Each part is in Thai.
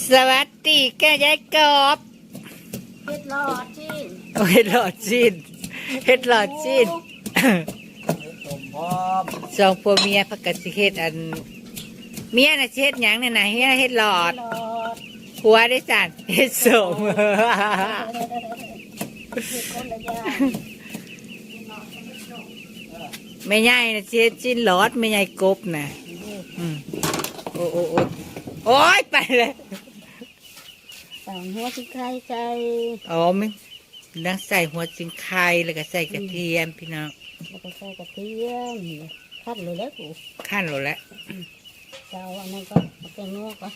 สวัสดีแกยายกบเฮ็ดรอดจิ้นโอ้เฮ็ดหลอดจีนเฮ็ดหลอดจีนสมพร้อมสองผัวเมียพักกันสิเฮ็ดอัน เมียน่ะสิเฮ็ดหยังเนี่ยนะเฮียเฮ็ดหลอดรอดผัวได้สั่นเฮ็ดสมเฮ็ดคนละอย่างแม่ใหญ่น่ะสิเฮ็ดจีนหลอดแม่ใหญ่กบน่ะอืมโอ้โอ้โอ้โอ้ยไปเลย สั่งหัวสิไข่ใจอ๋อมึงนังใส่หัวจิงไข่แล้วก็ใส่กระเทียมพี่น้องแล้วก็ใส่กระเทียมคัดเลยแล้วกูขั้นหมดแล้วเจ้าอันนั้นก็เอาแกงนัวก็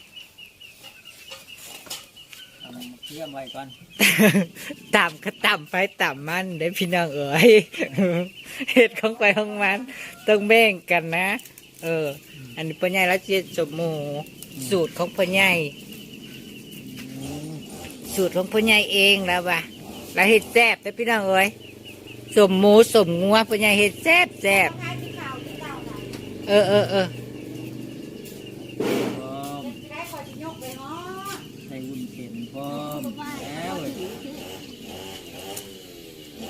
เอามันมาเทียมไว้ก่อนต่ำก็ต่ำไปต่ำมันได้อพี่น้องเอ๋ยเห็ดของไปของมัน ต้องแบ่งกันนะ เออ อันนี้พ่อใหญ่แล้วเจ็ดจบหมูสูตรของพ่อใหญ่ สูตรของพ่อใหญ่เองแล้วว่ะแล้วเห็ดแซ่บแต่พี่น้องเอ๋ยสมหมูสมงัวพ่อใหญ่เห็ดแซ่บแซ่บเออเออเออพร้อมใส่วุ้นเส้นพร้อมแล้วเว้ย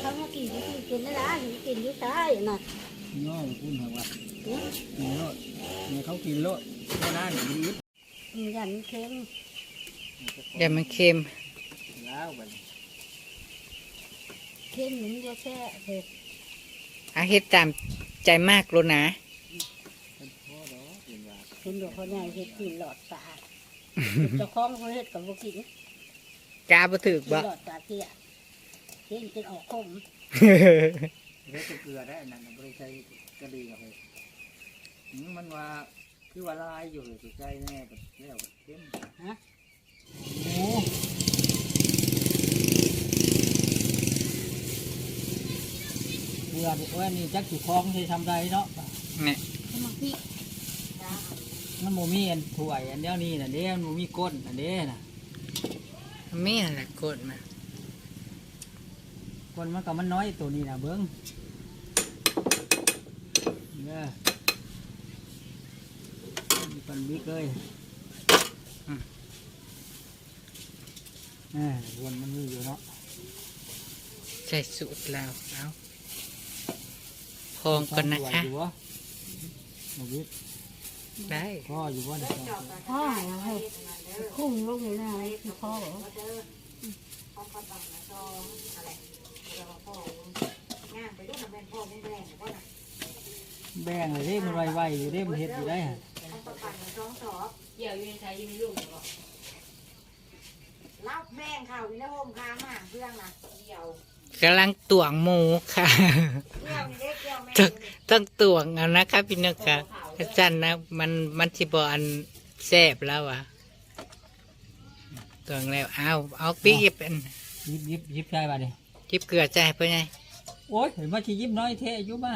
เขามากินที่กินได้ละกินอยู่ใต้น่ะย่อพุ่นหักว่านี่โลดนี่เขากินโลดเพราะนั้นมีอิฐยันเค็ม เดี๋ยวมันเค็ม แล้วบัดนี้เค็มหนึ่งเยอะแค่เผ็ดอาเห็ดตามใจมากแล้วนะ เป็นพ่อดอกเป็นว่าเห็นดอกเขาใหญ่เห็ดกินหลอดสาดเจ้าของเขาเห็ดกับบุกินกาบ่ถึกกินบ่ หลอดสาดเที่ยเห็นกินออกคมเฮ็ดกับเกลือได้อันนั่นน่ะบ่ได้ใช้กระดีกับเฮ็ดอืมมันว่าคือว่าลายอยู่เลยสิใจแน่บัดแล้วบัดเข้มฮะหมู เกลือนี่ว่านี่จักสิคล้องที่ทำได้เนาะเนี่ยเขามาพี่มันโมมีอันถ้วยอันเดียวนี้น่ะเด้มันบ่มีก้นอันเด้น่ะมีอะไรกดมาก้นมันก็มันน้อยตัวนี้น่ะเบิ้งเด้อมีคนบิ๊กเลยเออวนมันมีอยู่เนาะใส่สูตรแล้วเอาพ องก่อนนะคะอยู่วะมาบิ๊กได้พ่ออยู่วะเนี่ยพ่อนะให้คุ้งลูกเลยนะคือพ่อบอกว่าแบ่งเลยเด้มันไวๆอยู่เด้มันเฮ็ดอยู่ได้ฮะรับแม่งข่าววินาโฮมค้างมาเพื่องนะเกี่ยวกำลังตวงหมูค่ะเกี่ยวนี่ได้เกี่ยวแม่ ต้องต้องตวงเอานะคะพี่นกค่ะอาจารย์นะ มันมันสิบอันแซบแล้วอะตวงแล้วเอาเอาปีกเป็นยิบยิบยิบใช่ป่ะเนี่ยจิบเกลือใจเพื่อไงโอ้ยเห็นว่าชียิบน้อยเทอายุมา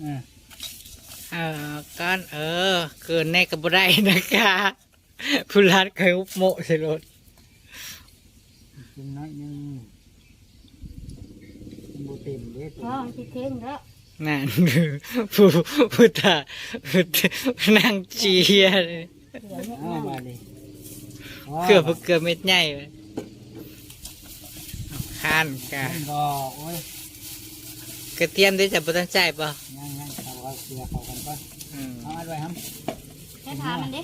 เออเออก้อนเออ เกินแน่กับบุได้นะคะผู้ร้านเคยอุบโมะใส่รถยิบน้อยหนึงมันบ่ เต็มเด้ตัวพ่อที่เท่งแล้วนั่นผู้ผู้ตาผู้นางเจียเลยเหลือเม็ดเอานั่งมาดิเกือบเกือบเม็ดใหญ่เลยเอาข้านกะมันก็โอ้ยกระเทียมด้วยจะบ่ต้องใส่ป่ะยังยังเอาเอาเกลือเข้ากันก่อนอืมเอาอันไว้ครับแค่ทานมันดิ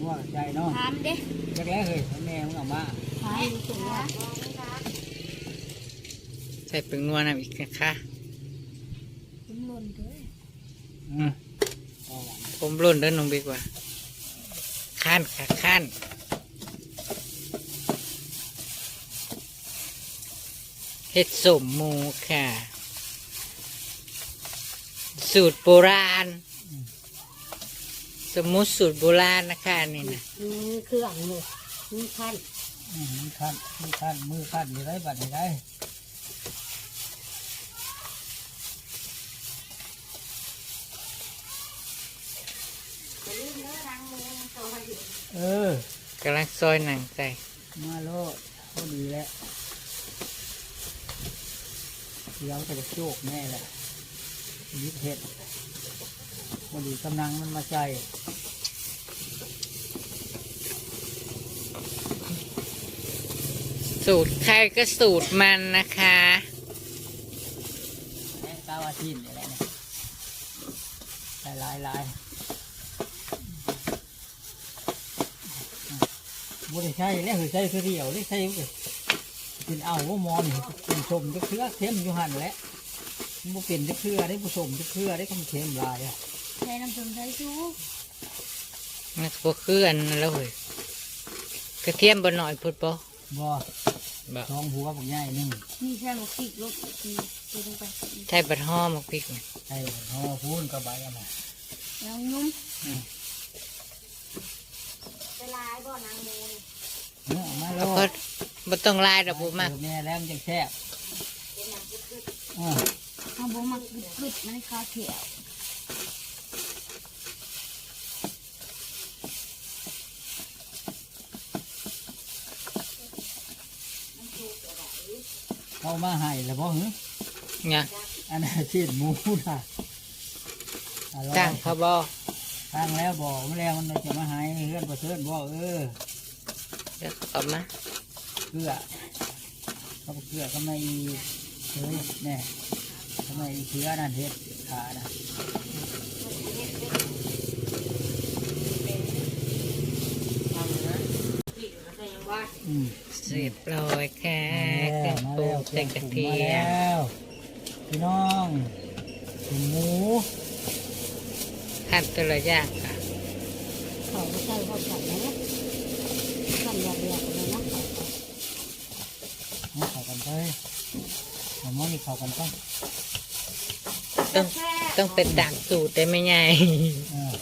นัวใจเนาะทานมันดิจักแล้วเฮ้ยแม่มึงเอามาทานมันสุดนะ ใส่เป็นนัวน้ำอีกนะคะคุ้มล้นด้วยอืมเอาหวานผมรุ่นเดินลงดีกว่าข้านค่ะข้านเห็ดสมหมูค่ะ สูตรโบราณ สมมุติสูตรโบราณนะคะอันนี่นะมีเครื่องเลยมีขั้นอืมมีขั้นมีขั้นมือขั้นอยู่ได้บัดนี้ได้ เออกำลังซอยหนังใส่ มาโลดพอดีแล้วเดี๋ยวจะโจกแน่แหละยิบเห็ดพอดีกำลังมันมาใจอสูตรใครก็สูตรมันนะคะแม่กาวาทินนี่แหละเนี่ยใส่ลายลาย บุได้ใช่แล้วคือใช่คือเดียวได้ใช่คือกินเอาว่ามอนเป็นชมจะเครือเข้มอยู่หันแหละมันบ่เป็นจะเครือได้ผสมจะเครือได้คำเข้มลายอะใช้น้ำส้มสายชูมันก็คืออันนั้นแล้วเว้ยกระเทียมบนหน่อยพุดปะบ่บ่ท้องหัวบักใหญ่หนึงมีแค่หมกพริกลูกทีไปลงไปใช่บัดห้อมกพริกนี่ใช่ห่อพูนกับใบเอามาแล้วนุ่มเว ลาไอ้บ่อนางมูนเนื้อมาแล้แล้ววก็บ่ต้องลายดอกบุมากแม่แล้วมันจะแซ่บเป็นอย่างที่คืออ่าเอาบ่มักกึดๆมันคาเขียวเข้ามาให้แล้วบ่หึเนี่ยอันนั้นชีดหมูน่ะอร่อยจ้างเขาบ่ ตั้งแล้วบอกมาแล้วมันจะมาให้เพื่อนประเสริฐบอกเออเดี๋ยวเขาเอามาเกลือเขาบอกเกลือก็ไม่เฮ้ยแน่ทำไมเชื้อนั่นเฮ็ดขานะอืมเรียบร้อยค่ะเครื่องมาปรุแล้วงใส่กระเทียมามแล้วพี่น้องถุงหมู ขั้นตัวละอย่างค่ะเขาไม่ใช่เขาใส่นะขั้นแบบเดียวกันเลยนะเอาเข้ากันไปเอาหม้อนี่เข้ากันไปต้องต้องเป็นดักสูตรได้ไหมไงเออ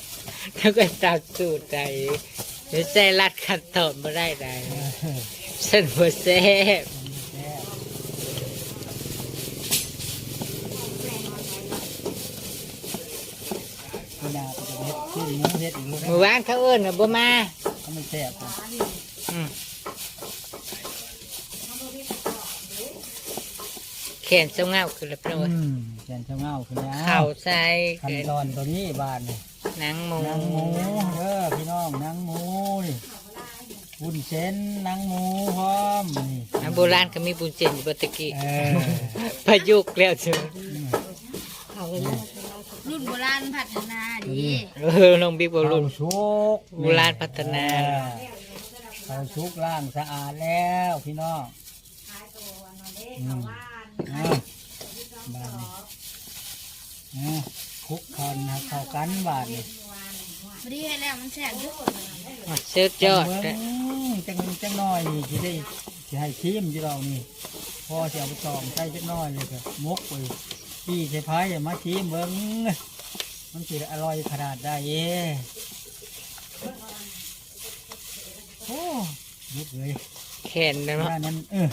ถ้าก็ดักสูตรใดหรือใจรัดขั้นตอนมาได้ใดเออเส้นหัวแซ่บ แซ่บพี่นาก็จะเฮ็ดชื่ อหมูเฮ็ดอีกแล้วเมื่อวานเขาเอิ้นน่ะบ่มาเขาไม่แซ่บกันอืมแขนเจ้าเงาคือแล้วเปล่าอืมแกนเช้าเงาคือแล้วเข่าใส่ขั้นตอนตัวนี้บานนี่หนังหมูนางหมูเด้อพี่น้องนางหมูนี่วุ้นเส้นนางหมูพร้อมนี่อันโบราณก็มีบุญเจนอยู่บตะกี้เออประยุกต์แล้วจ้ะ รุ่นโบราณพัฒนา ดีเออน้องบิ๊กบอลข้าลูวนชุกโบราณพัฒนาเออข้าวชุกล่างสะอาดแล้วพี่น้องอืมอะบานนี่อะคลุกคอนให้เข้ากันบานนี่พอดีให้แล้วมันแซ่บด้วยเสื้อยอดเบิ่อะงจังจังน้อยนี่ที่ได้ที่ให้ชิมที่เรานี่พอเสียไปตองใส่จังน้อยเลยก็มกไปพี่ใส่พายอย่ามาชิมเบิ้ง มันสิอร่อยขนาดได้เอ้โอ้ยุบเลยแขนนะเนาะย่านั้นเออ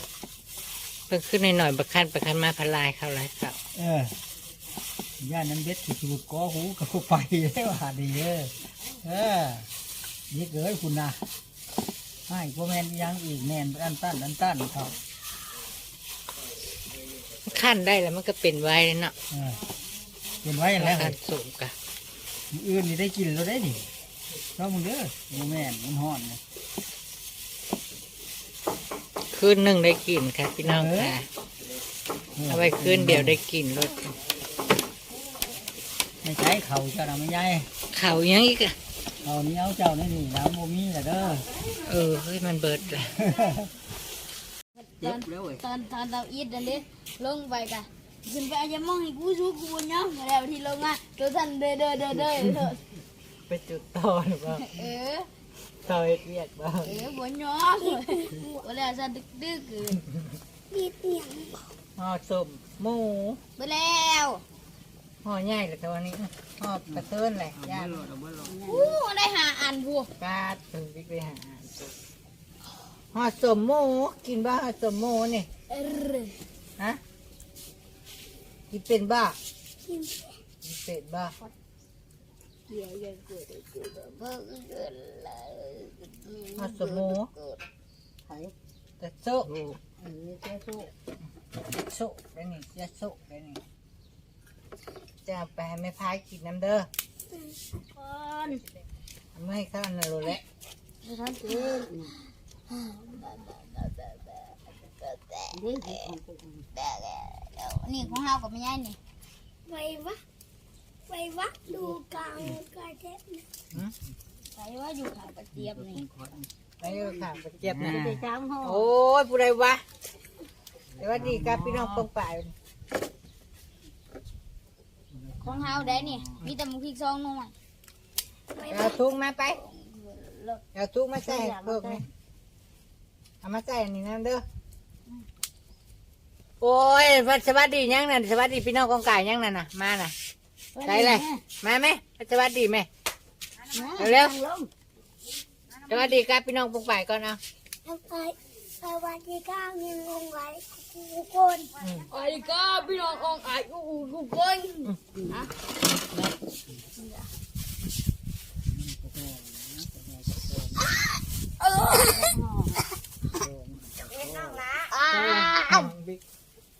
เพิ่งขึ้นหน่อยๆบักคันบักคันมาพลายเข้าไรครับเออย่านั้นเบ็ดสิสูดกอหูกับกูไปแล้วหาดีเออเออนี่เกยคุณนะให้พ่อแม่นยังอีกแน่นอันตันอันตันเขาขั้นได้แล้วมันก็เป็นไว้เลยเนาะเออ เป็นไว้แล้วขั้นสูงกะมื้ออื่นนี่ได้กินแล้วได้ดิชอบมึงเด้อโมแม่นมันฮ้อนนะคืนหนึ่งได้กินค่ะพี่น้องค่ะเอาไปคืนเดียวได้กินรถไม่ใช้เขาเจ้าน่ะไม่ใหญ่เขายังอีกอะเขานี้เอาเจ้านี่นี่น้ำโมมีแหละเด้อเออเฮ้ยมันเบิดละเจ็บแล้วเว้ยตอนตอนเราอีดนั่นดิลงไปกะ ขึ้นไปอาจจะมองให้กูชูกูเนาะแล้วที่ลงอะตัวท่านเด้อเด้อเด้อเด้อเด้อไปจุดต่อหรือเปล่าเออต่อเฮ็ดเวียกบ้าเออบ่ยอมบ่แล้วซะดึกดึกๆมีเตียงห่อสมหมูบ่แล้วห่อใหญ่เลยแต่วันนี้ห่อกระเทินเลยย่างอู้ได้หาอันบัวกาดถึงวิกไปหาห่อสมหมูกินบ้าห่อสมหมูนี่เออฮะ กินเป็นบ้ากินเป็นบ้าเกี่ยวยังเกิดเกิดเบิ่งเกิดเลยห่อสมหมูไข่แต่โซ่อันนี้แค่สู้โซ่ได้นี่จะโซ่ได้นี่จะเอาไปให้แม่พายกินน้ำเด้อก่อนไม่ให้ข้าวนั่นรู้แหละท่านเกิด นี่ของเฮากับไม่ใช่นี่ไปวะไปวะดูกลางกระเทะใส่ว่าอยู่ขางกระเจี๊ยบนี่ไปเอาค่ะไปเก็บนะอ่าไปสามห้องโอ้ยผู้ใดวะสวัสดีครับพี่น้องปองป่ายของเฮาได้นี่มีแต่มุกพริกซองหน่อยเอาทุงมาไปเอาทุงมาใส่เพิ่มนี่เอามาใส่อันนี้นั่นเด้อ โอ้ยสวัสดียังนั่นสวัสดีพี่น้องกองไก่ยังนั่นน่ะ มาน่ะใส่เลยมาไหมสวัสดีไหมเร็วๆสวัสดีครับพี่น้องปองป่ายก่อนเอาแล้วไปสวัสดีครับยังงงไว้ทุกคนไอ้ก้าพี่น้ององไอ้กูทุกคนอ้าวบิ๊ก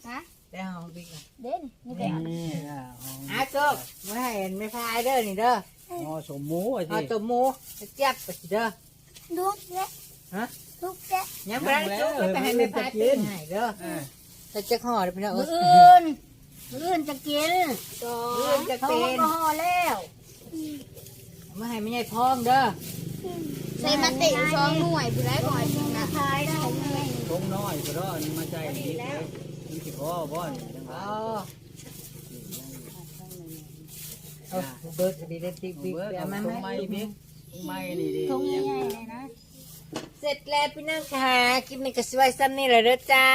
ฮะ ได้ห้องบิ๊ก เด่นนี่เป็น นี่อะห้อง อาโจ๊กไม่ให้เห็นไม่พายเด้อนี่เด้อ อ๋อสมหมูอะ เอาสิตัวหมูไปเจ็บไปสิเด้อลูกเละฮะลูกเละยังไม่ได้จุกไปให้ไม่พายปิ้งให้เด้ออ่จะห่อเด้อพี่น้องเอมือออื่นมืออื่นจะกินเรื่องจะเขาเป็นห่อแล้วไม่ให้ไม่ใหญ่พองเด้อใส่มาติซองหน่วยผู้ใดก่อนนะทายได้ไหมทงน้อยก็รอดมาใจดีเลยมันสิพ่อบ่อนจังหวะเอาเอเบิร์ดดีเด็ดติ๊กเอาบิ๊กเบิดเดี๋ยเอามาไม้ให้บิ๊กทง ไม้นี่ดิทงใหญ่ๆเลยนะ เสร็จแล้วพี่น้องค่ะ คลิปนี้ก็สวยซ้ำนี่แหละเด้อจ้า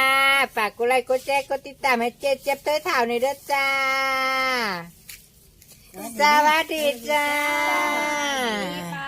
ฝากกดไลค์กดแชร์กดติดตามให้เจ๊เจ็บเธอเท่านี่เด้อจ้า สวัสดีจ้าป้าลุง